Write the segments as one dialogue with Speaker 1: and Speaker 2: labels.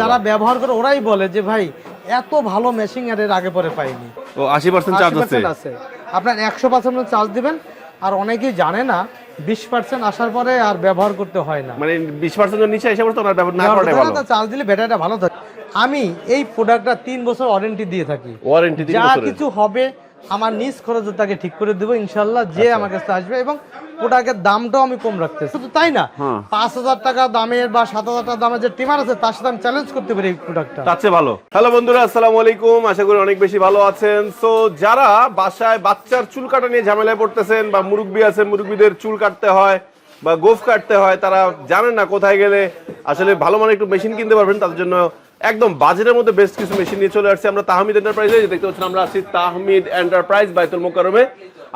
Speaker 1: যারা ব্যবহার করে ওরাই বলে যে ভাই এত ভালো মেশিং এর এর আগে পরে পাইনি।
Speaker 2: ও আশি পার্সেন্ট চার্জ আছে।
Speaker 1: 80% আপনার একশো পার্সেন্ট চার্জ দিবেন আর অনেকেই জানে না বিশ পার্সেন্ট আসার পরে আর ব্যবহার করতে হয় না।
Speaker 2: মানে বিশ পার্সেন্টের নিচে এসে পড়তো ওনার ব্যবহার না করাটাই ভালো।
Speaker 1: চার্জ দিলে ব্যাটারিটা ভালো থাকে। আমি এই প্রোডাক্টটা তিন বছর ওয়ারেন্টি দিয়ে থাকি।
Speaker 2: ওয়ারেন্টি তিন
Speaker 1: যা কিছু হবে আমার নিজ খরচে তাকে ঠিক করে দেবো ইনশাল্লাহ যে
Speaker 2: আচ্ছা।
Speaker 1: আমার কাছে আসবে এবং প্রোডাক্টের দামটাও আমি কম রাখতে শুধু তাই না
Speaker 2: হ্যাঁ।
Speaker 1: পাঁচ হাজার টাকা দামের বা সাত হাজার টাকা দামের যে টিমার আছে তার সাথে আমি চ্যালেঞ্জ করতে পারি এই প্রোডাক্টটা
Speaker 2: তার চেয়ে ভালো। হ্যালো বন্ধুরা আসসালামু আলাইকুম। আশা করি অনেক বেশি ভালো আছেন। সো যারা বাসায় বাচ্চার চুল কাটা নিয়ে ঝামেলায় পড়তেছেন বা মুরব্বি আছে মুরব্বিদের চুল কাটতে হয় বা গোফ কাটতে হয় তারা জানেন না কোথায় গেলে। আসলে ভালো মানের একটু মেশিন কিনতে পারবেন তাদের জন্য একদম বাজেটের মধ্যে বেস্ট কিছু মেশিন নিয়ে চলে আসছে। আমরা তাহমিদ এন্টারপ্রাইজে দেখতে পাচ্ছেন আমরা আছি তাহমিদ এন্টারপ্রাইজ বাইতুল মোকারমে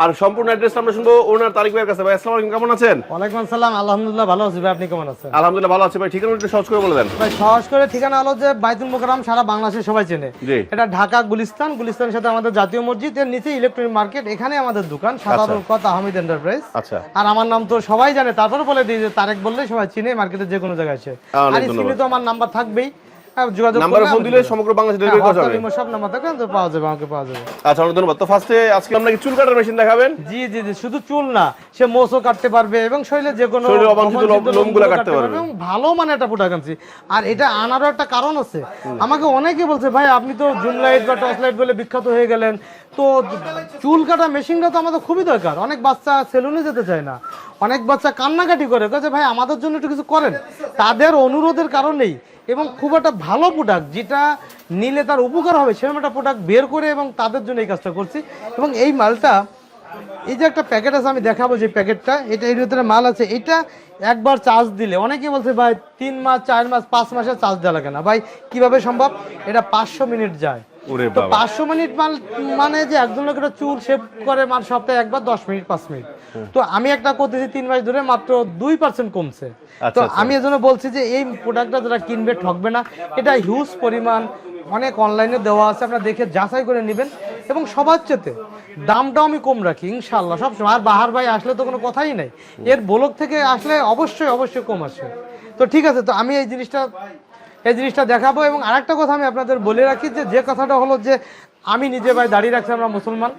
Speaker 2: আর সম্পূর্ণ অ্যাড্রেস আমরা শুনব ওনার তারিক ভাইয়ের কাছে। ভাই আসসালামু আলাইকুম কেমন আছেন?
Speaker 1: ওয়ালাইকুম আসসালাম আলহামদুলিল্লাহ ভালো আছি। ভাই আপনি কেমন আছেন?
Speaker 2: আলহামদুলিল্লাহ ভালো আছে। ভাই ঠিকানা একটু সহজ করে বলে দেন।
Speaker 1: ভাই সহজ করে ঠিকানা হলো যে বাইতুল মোকাররম সারা বাংলাদেশে সবাই চেনে। এটা ঢাকা গুলিস্তান। গুলিস্তানের সাথে আমাদের জাতীয় মসজিদ এর নিচে ইলেকট্রনিক মার্কেট এখানে আমাদের দোকান সাধারণ কথা আহমেদ এন্টারপ্রাইজ
Speaker 2: আচ্ছা।
Speaker 1: আর আমার নাম তো সবাই জানে তারপরে বলে দিই যে তারেক বললে সবাই চিনে মার্কেটের যে কোনো জায়গায় আছে আর। স্ক্রিনে তো আমার নাম্বার থাকবেই। যোগাযোগ
Speaker 2: নাম্বারে ফোন দিলে সমগ্র বাংলাদেশে
Speaker 1: হ্যাঁ,
Speaker 2: ডেলিভারি করা যাবে।
Speaker 1: সব নাম্বার থাকে তো পাওয়া যাবে আমাকে পাওয়া যাবে।
Speaker 2: আচ্ছা অনেক ধন্যবাদ। তো ফার্স্টে আজকে আপনাকে চুল কাটার মেশিন দেখাবেন?
Speaker 1: জি জি জি শুধু চুল না সে কাটতে পারবে এবং শরীরে যে কোনো
Speaker 2: শরীরের অবাঞ্ছিত লোম-
Speaker 1: অবাঞ্ছিত
Speaker 2: লোমগুলো
Speaker 1: লোমগুলো
Speaker 2: কাটতে পারবে।
Speaker 1: এবং ভালো মানে একটা প্রোডাক্ট আনছি। আর এটা আনারও একটা কারণ আছে। আমাকে অনেকে বলছে ভাই আপনি তো জুম লাইট বা টর্চ লাইট বলে বিখ্যাত হয়ে গেলেন। তো চুল কাটা মেশিনটা তো আমাদের খুবই দরকার। অনেক বাচ্চা সেলুনে যেতে চায় না। অনেক বাচ্চা কান্নাকাটি করে। কাছে ভাই আমাদের জন্য একটু কিছু করেন। তাদের অনুরোধের কারণেই এবং খুব একটা ভালো প্রোডাক্ট যেটা নিলে তার উপকার হবে, সেরকম একটা প্রোডাক্ট বের করে এবং তাদের জন্য এই কাজটা করছি। এবং এই মালটা, এই যে একটা প্যাকেট আছে, আমি দেখাবো যে প্যাকেটটা এটা এর ভিতরে মাল আছে। এটা একবার চার্জ দিলে অনেকে বলছে, ভাই, তিন মাস, চার মাস, পাঁচ মাসের চার্জ দেওয়া লাগে না। ভাই, কীভাবে সম্ভব? এটা পাঁচশো মিনিট যায়।
Speaker 2: ওরে বাবা।
Speaker 1: মিনিট মাল মানে যে একজন লোকের চুল শেভ করে মানে সপ্তাহে একবার দশ মিনিট পাঁচ মিনিট। তো আমি একটা করতেছি মাস ধরে মাত্র কমছে।
Speaker 2: আচ্ছা,
Speaker 1: তো
Speaker 2: আচ্ছা।
Speaker 1: আমি এজন্য বলছি যে এই প্রোডাক্টটা যারা কিনবে ঠকবে না। এটা হিউজ পরিমাণ অনেক অনলাইনে দেওয়া আছে আপনারা দেখে যাচাই করে নেবেন। এবং সবার চেতে দামটাও আমি কম রাখি ইনশাল্লাহ সবসময় আর বাহার ভাই আসলে তো কোনো কথাই নাই। এর ব্লক থেকে আসলে অবশ্যই অবশ্যই কম আসে। তো ঠিক আছে তো আমি এই জিনিসটা এই জিনিসটা দেখাবো এবং আরেকটা কথা আমি আপনাদের বলে রাখি যে যে কথাটা হলো যে, আমি নিজে ভাই দাড়ি রাখছি, আমরা মুসলমান।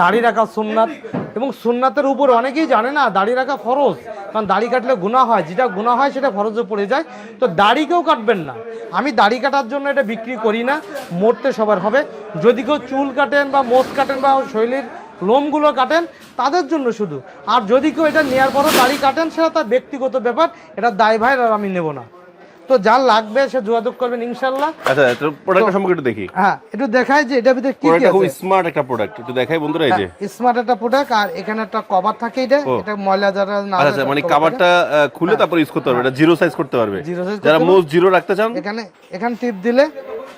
Speaker 1: দাড়ি রাখা সুন্নাত এবং সুন্নাতের উপর অনেকেই জানে না, দাড়ি রাখা ফরজ। কারণ দাড়ি কাটলে গুণা হয়, যেটা গুণা হয় সেটা ফরজে পড়ে যায়। তো দাড়িকেও কাটবেন না। আমি দাড়ি কাটার জন্য এটা বিক্রি করি না, মরতে সবার হবে। যদি কেউ চুল কাটেন বা মোচ কাটেন বা শৈলীর লোমগুলো কাটেন, তাদের জন্য শুধু। আর যদি কেউ এটা নেওয়ার পরও দাড়ি কাটেন, সেটা তার ব্যক্তিগত ব্যাপার, এটা দায় ভাই আর আমি নেব না। তো যার লাগবে সে যোগাযোগ করবেন ইনশাল্লাহ।
Speaker 2: আচ্ছা তো প্রোডাক্টটা সম্পর্কে একটু দেখি।
Speaker 1: হ্যাঁ একটু দেখাই যে এটার ভিতরে কি কি
Speaker 2: প্রোডাক্টটা খুব স্মার্ট একটা প্রোডাক্ট একটু দেখাই বন্ধুরা এই যে।
Speaker 1: স্মার্ট একটা প্রোডাক্ট আর এখানে একটা কভার থাকে এটা। এটা ময়লা যারা না
Speaker 2: আচ্ছা আচ্ছা মানে কভারটা খুলে তারপর ইউজ করতে পারবে এটা জিরো সাইজ করতে পারবে।
Speaker 1: Zero size
Speaker 2: যারা মোস্ট জিরো রাখতে চান
Speaker 1: এখানে এখানে টিপ দিলে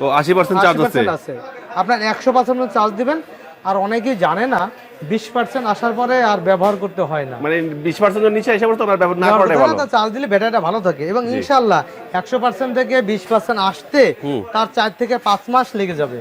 Speaker 2: ও আশি পার্সেন্ট চার্জ আছে
Speaker 1: 80% আছে। আপনার একশো পার্সেন্ট চার্জ দিবেন আর অনেকেই জানে না বিশ পার্সেন্ট আসার পরে আর ব্যবহার করতে হয় না।
Speaker 2: মানে বিশ পার্সেন্টের নিচে এসে পড়তো ব্যবহার না ভালো।
Speaker 1: চার্জ দিলে ব্যাটারিটা ভালো থাকে। এবং ইনশাল্লাহ একশো পার্সেন্ট থেকে বিশ পার্সেন্ট আসতে তার চার থেকে পাঁচ মাস লেগে যাবে।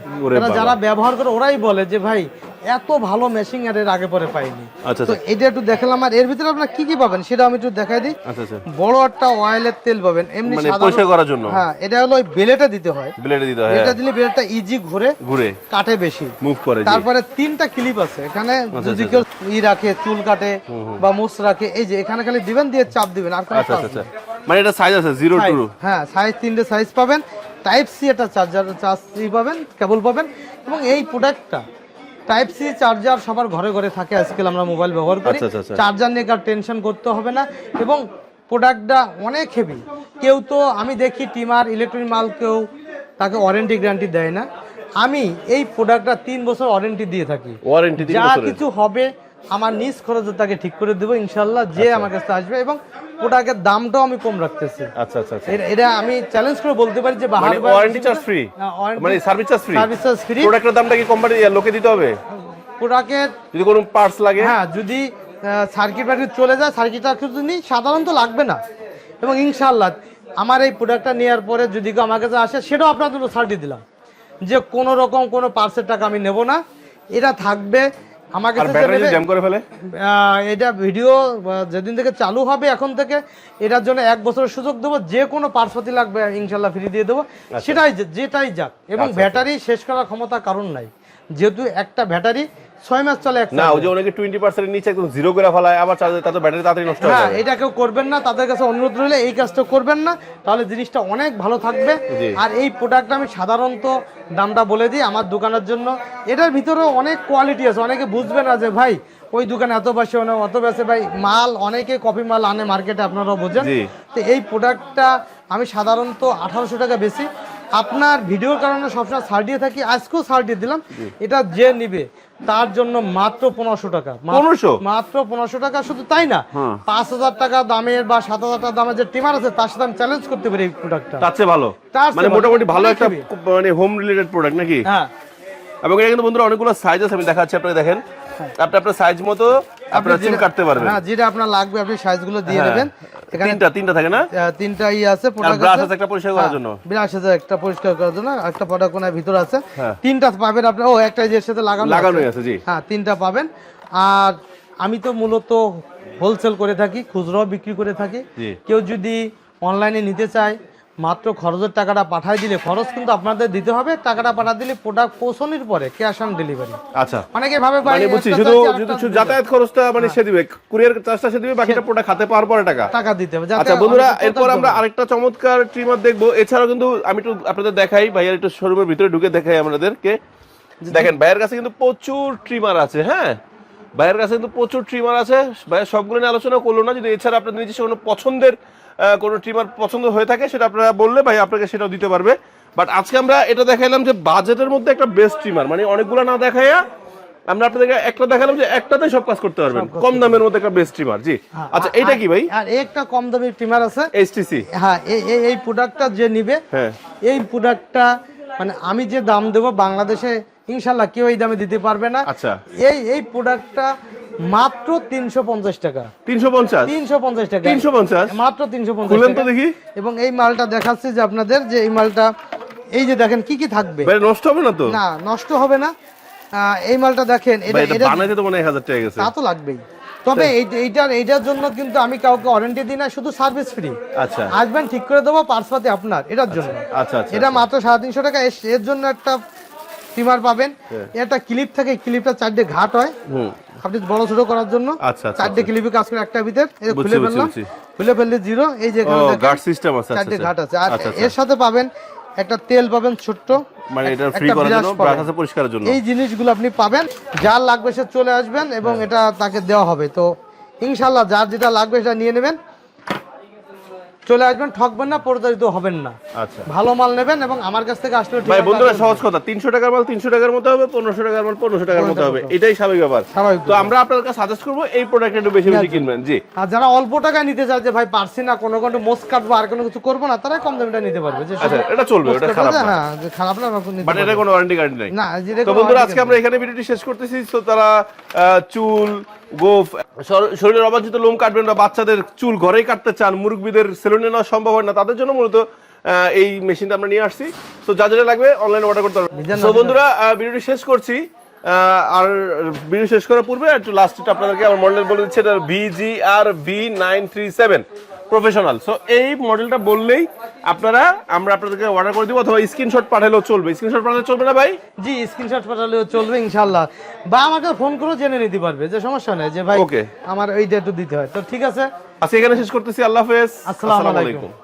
Speaker 1: যারা ব্যবহার করে ওরাই বলে যে ভাই এত ভালো মেশিন এর এর আগে পরে পাইনি।
Speaker 2: আচ্ছা
Speaker 1: তো এটা একটু দেখালাম। আর এর ভিতরে আপনার কি কি পাবেন সেটা আমি একটু দেখাই দিই।
Speaker 2: আচ্ছা আচ্ছা।
Speaker 1: বড় একটা অয়েলের তেল পাবেন। এমনি
Speaker 2: মানে
Speaker 1: সাধারণ-
Speaker 2: পরিষ্কার করার জন্য?
Speaker 1: হ্যাঁ এটা হলো ওই বেলেটা দিতে হয়।
Speaker 2: ব্লেডে দিতে হয়
Speaker 1: এটা দিলে বেলেটা ইজি ঘুরে
Speaker 2: ঘুরে।
Speaker 1: কাটে বেশি।
Speaker 2: মুভ করে
Speaker 1: তারপরে তিনটা ক্লিপ আছে। এখানে
Speaker 2: আচ্ছা,
Speaker 1: যদি কেউ ই রাখে চুল কাটে বা মুছ রাখে এই যে এখানে খালি দিবেন দিয়ে চাপ দিবেন আর কোনো
Speaker 2: আচ্ছা আচ্ছা আচ্ছা। মানে এটা সাইজ আছে জিরো টু
Speaker 1: হ্যাঁ সাইজ তিনটে সাইজ পাবেন। টাইপ সি একটা চার্জার চার্জ পাবেন কেবল পাবেন। এবং এই প্রোডাক্টটা টাইপ সি চার্জার সবার ঘরে ঘরে থাকে আজকাল আমরা মোবাইল ব্যবহার করি।
Speaker 2: আচ্ছা, আচ্ছা, আচ্ছা।
Speaker 1: চার্জার নিয়ে কার টেনশন করতে হবে না। এবং প্রোডাক্টটা অনেক হেভি কেউ তো আমি দেখি টিমার ইলেকট্রনিক মাল কেউ তাকে ওয়ারেন্টি গ্যারান্টি দেয় না। আমি এই প্রোডাক্টটা তিন বছর ওয়ারেন্টি দিয়ে থাকি।
Speaker 2: ওয়ারেন্টি
Speaker 1: যা কিছু হবে আমার নিজ খরচে তাকে ঠিক করে দেবো ইনশাল্লাহ যে আমার কাছে আসবে এবং প্রোডাক্টের দামটাও আমি কম রাখতেছি।
Speaker 2: আচ্ছা আচ্ছা আচ্ছা।
Speaker 1: এটা আমি চ্যালেঞ্জ করে বলতে পারি যে
Speaker 2: ওয়ারেন্টি চার্জ ফ্রি মানে service charge free
Speaker 1: service charge free
Speaker 2: প্রোডাক্টের দামটা কি কোম্পানি লোকে দিতে হবে?
Speaker 1: প্রোডাক্টের
Speaker 2: যদি কোনো পার্টস লাগে?
Speaker 1: হ্যাঁ যদি সার্কিট ব্যাটারি চলে যায় সার্কিট যদি নিই সাধারণত লাগবে না। এবং ইনশাল্লাহ আমার এই প্রোডাক্টটা নেওয়ার পরে যদি কেউ আমার কাছে আসে সেটাও আপনাদের সার্টি দিলাম। যে কোনো রকম কোনো পার্সের টাকা আমি নেব না। এটা থাকবে আমার কাছে
Speaker 2: ব্যাটারি জ্যাম করে ফেলে?
Speaker 1: আহ, এটা ভিডিও যেদিন থেকে চালু হবে এখন থেকে এটার জন্য এক বছরের সুযোগ দেবো যে কোনো পার্সপাতি লাগবে ইনশাল্লাহ ফ্রি দিয়ে দেবো। সেটাই যেটাই যাক। এবং
Speaker 2: আচ্ছা,
Speaker 1: ব্যাটারি শেষ করার ক্ষমতা কারণ নাই। যেহেতু একটা ব্যাটারি ছয় মাস চলে
Speaker 2: না ওই যে অনেকে টোয়েন্টি পার্সেন্ট নিচে একদম জিরো করে ফেলায় আবার চার্জ তাতে ব্যাটারি তাড়াতাড়ি নষ্ট হয়ে
Speaker 1: হ্যাঁ এটা কেউ করবেন না তাদের কাছে অনুরোধ রইলে এই কাজটা করবেন না তাহলে জিনিসটা অনেক ভালো থাকবে। আর এই প্রোডাক্টটা আমি সাধারণত দামটা বলে দিই আমার দোকানের জন্য। এটার ভিতরেও অনেক কোয়ালিটি আছে অনেকে বুঝবে না যে ভাই ওই দোকানে এত বেশি মানে অত বেশি ভাই মাল অনেকে কপি মাল আনে মার্কেটে আপনারাও বোঝেন। তো এই প্রোডাক্টটা আমি সাধারণত আঠারোশো টাকা বেশি। আপনার ভিডিওর কারণে সবসময় ছাড় দিয়ে থাকি আজকেও ছাড় দিয়ে দিলাম। এটা যে নিবে তার জন্য মাত্র পনেরোশো টাকা। মা-
Speaker 2: 1500?
Speaker 1: মাত্র পনেরোশো টাকা শুধু তাই না?
Speaker 2: হ্যাঁ।
Speaker 1: পাঁচ হাজার টাকা দামের বা সাত হাজার টাকা দামের যে টিমার আছে তার সাথে আমি চ্যালেঞ্জ করতে পারি এই প্রোডাক্টটা
Speaker 2: তার চেয়ে ভালো। মানে মোটামুটি ভালো একটা মানে হোম রিলেটেড প্রোডাক্ট নাকি?
Speaker 1: হ্যাঁ।
Speaker 2: এবং এটা কিন্তু বন্ধুরা অনেকগুলো সাইজ আছে আমি দেখাচ্ছি আপনারা দেখেন। আপনি আপনার সাইজ মতো আপনারা কাটতে পারবেন।
Speaker 1: হ্যাঁ যেটা আপনার লাগবে আপনি সাইজগুলো দিয়ে
Speaker 2: হ্যাঁ।
Speaker 1: নেবেন। এখানে
Speaker 2: তিনটা তিনটা থাকে না?
Speaker 1: আহ, তিনটা ই আছে প্রোডাক্ট
Speaker 2: ব্রাশ আছে। একটা পরিষ্কার করার জন্য?
Speaker 1: বিরাশ হাজার একটা পরিষ্কার করার জন্য একটা প্রোডাক্ট কোনার ভিতর আছে।
Speaker 2: হ্যাঁ।
Speaker 1: তিনটা পাবেন আপনি ও একটা এর সাথে লাগানো
Speaker 2: লাগানোই আছে জি।
Speaker 1: হ্যাঁ তিনটা পাবেন। আর আমি তো মূলত হোলসেল করে থাকি খুচরাও বিক্রি করে থাকি। কেউ যদি অনলাইনে নিতে চায় মাত্র খরচের টাকাটা পাঠাই দিলে খরচ কিন্তু আপনাদের দিতে হবে টাকাটা পাঠা দিলে প্রোডাক্ট পৌঁছানোর পরে ক্যাশ অন ডেলিভারি
Speaker 2: আচ্ছা।
Speaker 1: অনেকে ভাবে
Speaker 2: মানে বুঝছি শুধু শুধু যাতায়াত খরচটা মানে সে দিবে কুরিয়ার চার্জটা সে দিবে বাকিটা প্রোডাক্ট হাতে পাওয়ার পরে টাকা।
Speaker 1: টাকা দিতে হবে
Speaker 2: আচ্ছা বন্ধুরা এরপর আমরা আরেকটা চমৎকার ট্রিমার দেখব। এছাড়াও কিন্তু আমি একটু আপনাদের দেখাই ভাইয়ার একটু শোরুমের ভিতরে ঢুকে দেখাই আমাদেরকে দেখেন ভাইয়ের কাছে কিন্তু প্রচুর ট্রিমার আছে হ্যাঁ? ভাইয়ের কাছে কিন্তু প্রচুর ট্রিমার আছে। ভাইয়ের সবগুলো নিয়ে আলোচনা করল না যদি এছাড়া আপনাদের নিজস্ব কোনো পছন্দের কোনো ট্রিমার পছন্দ হয়ে থাকে সেটা আপনারা বললে ভাই আপনাকে সেটাও দিতে পারবে। বাট আজকে আমরা এটা দেখাইলাম যে বাজেটের মধ্যে একটা বেস্ট ট্রিমার মানে অনেকগুলো না দেখাইয়া আমরা আপনাদেরকে একটা দেখালাম যে একটাতে সব কাজ করতে পারবেন কম দামের মধ্যে একটা বেস্ট ট্রিমার জি। আচ্ছা এটা কি ভাই?
Speaker 1: আর একটা কম দামি ট্রিমার আছে।
Speaker 2: এইচটিসি
Speaker 1: হ্যাঁ এই এই- প্রোডাক্টটা যে নিবে
Speaker 2: হ্যাঁ।
Speaker 1: এই প্রোডাক্টটা মানে আমি যে দাম দেব বাংলাদেশে ইনশাল্লাহ কেউ এই দামে দিতে পারবে না।
Speaker 2: আচ্ছা।
Speaker 1: এই এই প্রোডাক্টটা মাত্র তিনশো পঞ্চাশ টাকা। টাকা।
Speaker 2: তিনশো পঞ্চাশ?
Speaker 1: মাত্র তিনশো পঞ্চাশ
Speaker 2: খুলেন তো দেখি।
Speaker 1: এবং এই মালটা দেখাচ্ছি যে আপনাদের যে এই মালটা এই যে দেখেন কি কি থাকবে।
Speaker 2: ভাই নষ্ট হবে না তো?
Speaker 1: না নষ্ট হবে না। এই মালটা দেখেন এটা
Speaker 2: বানাইতে তো মনে টাকা গেছে।
Speaker 1: তা তো লাগবেই। তবে এই- এইটার এইটার জন্য কিন্তু আমি কাউকে ওয়ারেন্টি দিই না শুধু সার্ভিস ফ্রি
Speaker 2: আচ্ছা।
Speaker 1: আসবেন ঠিক করে দেবো পার্সপাতি আপনার এটার জন্য।
Speaker 2: আচ্ছা আচ্ছা
Speaker 1: এটা মাত্র সাড়ে তিনশো টাকা। এর জন্য একটা স্টিমার পাবেন।
Speaker 2: হ্যাঁ।
Speaker 1: একটা ক্লিপ থাকে ক্লিপটা চারটে ঘাট হয়। আপনি বড় ছোট করার জন্য
Speaker 2: আচ্ছা আচ্ছা
Speaker 1: চারটে ক্লিপে কাজ করে একটা ভিতর। খুলে ফেললাম। খুলে ফেললে জিরো এই যে
Speaker 2: গার্ড সিস্টেম আছে আচ্ছা
Speaker 1: চারটে
Speaker 2: আচ্ছা
Speaker 1: ঘাট আছে। আর
Speaker 2: আচ্ছা আচ্ছা।
Speaker 1: এর সাথে পাবেন একটা তেল পাবেন ছোট্ট।
Speaker 2: মানে এটা ফ্রি করার জন্য ব্রাশ আছে পরিষ্কারের জন্য?
Speaker 1: এই জিনিসগুলো আপনি পাবেন। যার লাগবে সে চলে আসবেন এবং
Speaker 2: হ্যাঁ।
Speaker 1: এটা তাকে দেওয়া হবে। তো ইনশাল্লাহ যার যেটা লাগবে সেটা নিয়ে নেবেন। চলে আসবেন ঠকবেন না প্রতারিত হবেন না।
Speaker 2: আচ্ছা।
Speaker 1: ভালো মাল নেবেন এবং আমার কাছ থেকে আসলে
Speaker 2: ভাই বন্ধুরা সহজ কথা তিনশো টাকার মাল তিনশো টাকার মতো হবে পনেরোশো টাকার মাল পনেরোশো টাকার মতো হবে। এটাই স্বাভাবিক ব্যাপার। তো আমরা আপনার কাছে সাজেস্ট করব এই প্রোডাক্ট একটু বেশি বেশি কিনবেন জি।
Speaker 1: আর যারা অল্প টাকায় নিতে চায় যে ভাই পারছি না কোনো কোনো মোস কাটবো আর কোনো কিছু করব না তারা কম দামিটা নিতে পারবে। যে
Speaker 2: আচ্ছা এটা চলবে এটা খারাপ না।
Speaker 1: হ্যাঁ যে খারাপ না
Speaker 2: বাট। এটা কোনো ওয়ারেন্টি গ্যারান্টি নাই।
Speaker 1: না
Speaker 2: তো বন্ধুরা আজকে আমরা এখানে ভিডিওটি শেষ করতেছি তো তারা চুল গোফ শরীরের অবাঞ্ছিত লোম কাটবেন বা বাচ্চাদের চুল ঘরেই কাটতে চান মুরগিদের সেলুনে নেওয়া সম্ভব হয় না তাদের জন্য মূলত এই মেশিনটা আমরা নিয়ে আসছি। তো যা যেটা লাগবে অনলাইনে অর্ডার করতে পারবেন তো বন্ধুরা ভিডিওটি শেষ করছি। আর ভিডিও শেষ করার পূর্বে একটু লাস্টটা আপনাদেরকে আমার মডেল বলে দিচ্ছি এটা VG R V nine three seven professional so এই মডেলটা বললেই আপনারা আমরা আপনাদেরকে অর্ডার করে দিব অথবা স্ক্রিনশট পাঠালেও চলবে। স্ক্রিনশট পাঠালে চলবে না ভাই?
Speaker 1: জি স্ক্রিনশট পাঠালেও চলবে ইনশাল্লাহ বা আমাকে ফোন করে জেনে নিতে পারবে যে সমস্যা নেই যে ভাই
Speaker 2: ওকে
Speaker 1: আমার এই একটু দিতে হয়। তো ঠিক আছে।
Speaker 2: আজকে এখানে শেষ করতেছি আল্লাহ হাফেজ।
Speaker 1: আসসালামু আলাইকুম।